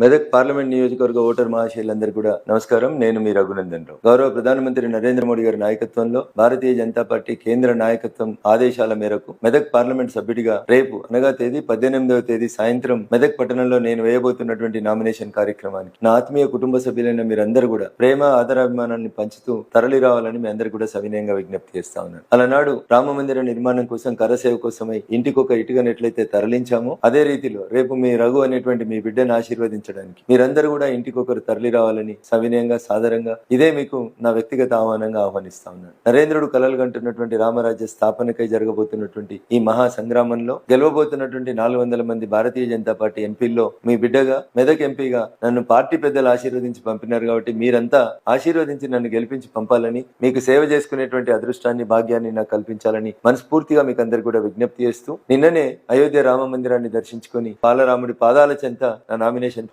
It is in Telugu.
మెదక్ పార్లమెంట్ నియోజకవర్గ ఓటర్ మహాశైలందరూ కూడా నమస్కారం. నేను మీ రఘునందన్ రావు. గౌరవ ప్రధానమంత్రి నరేంద్ర మోడీ గారి నాయకత్వంలో భారతీయ జనతా పార్టీ కేంద్ర నాయకత్వం ఆదేశాల మేరకు మెదక్ పార్లమెంట్ సభ్యుడిగా రేపు అనగా తేదీ పద్దెనిమిదవ తేదీ సాయంత్రం మెదక్ పట్టణంలో నేను వేయబోతున్నటువంటి నామినేషన్ కార్యక్రమానికి నా ఆత్మీయ కుటుంబ సభ్యులైన మీరందరూ కూడా ప్రేమ ఆదరాభిమానాన్ని పంచుతూ తరలి రావాలని మీ అందరూ కూడా సవినయంగా విజ్ఞప్తి చేస్తా ఉన్నాను. అలనాడు రామ మందిర నిర్మాణం కోసం కరసేవ కోసమై ఇంటికొక ఇటుకను ఎట్లయితే తరలించామో. అదే రీతిలో రేపు మీ రఘు అనేటువంటి మీ బిడ్డను ఆశీర్వదించడానికి మీరందరూ కూడా ఇంటికొకరు తరలి రావాలని సవినయంగా సాదరంగా ఇదే మీకు నా వ్యక్తిగత ఆహ్వానంగా ఆహ్వానిస్తా ఉన్నాను. నరేంద్రుడు కలలు కంటున్నటువంటి రామరాజ్య స్థాపనకై జరగబోతున్నటువంటి ఈ మహా సంగ్రామంలో గెలవబోతున్నటువంటి నాలుగు వందల మంది భారతీయ జనతా పార్టీ ఎంపీల్లో మీ బిడ్డగా మెదక్ ఎంపీగా నన్ను పార్టీ పెద్దలు ఆశీర్వదించి పంపినారు కాబట్టి మీరంతా ఆశీర్వదించి నన్ను గెలిపించి పంపాలని మీకు సేవ చేసుకునేటువంటి అదృష్టాన్ని భాగ్యాన్ని నాకు కల్పించాలని మనస్ఫూర్తిగా మీకు అందరు కూడా విజ్ఞప్తి చేస్తూ నిన్ననే అయోధ్య రామ మందిరాన్ని దర్శించుకొని బాలరాముడి పాదాల చెంత నా నామినేషన్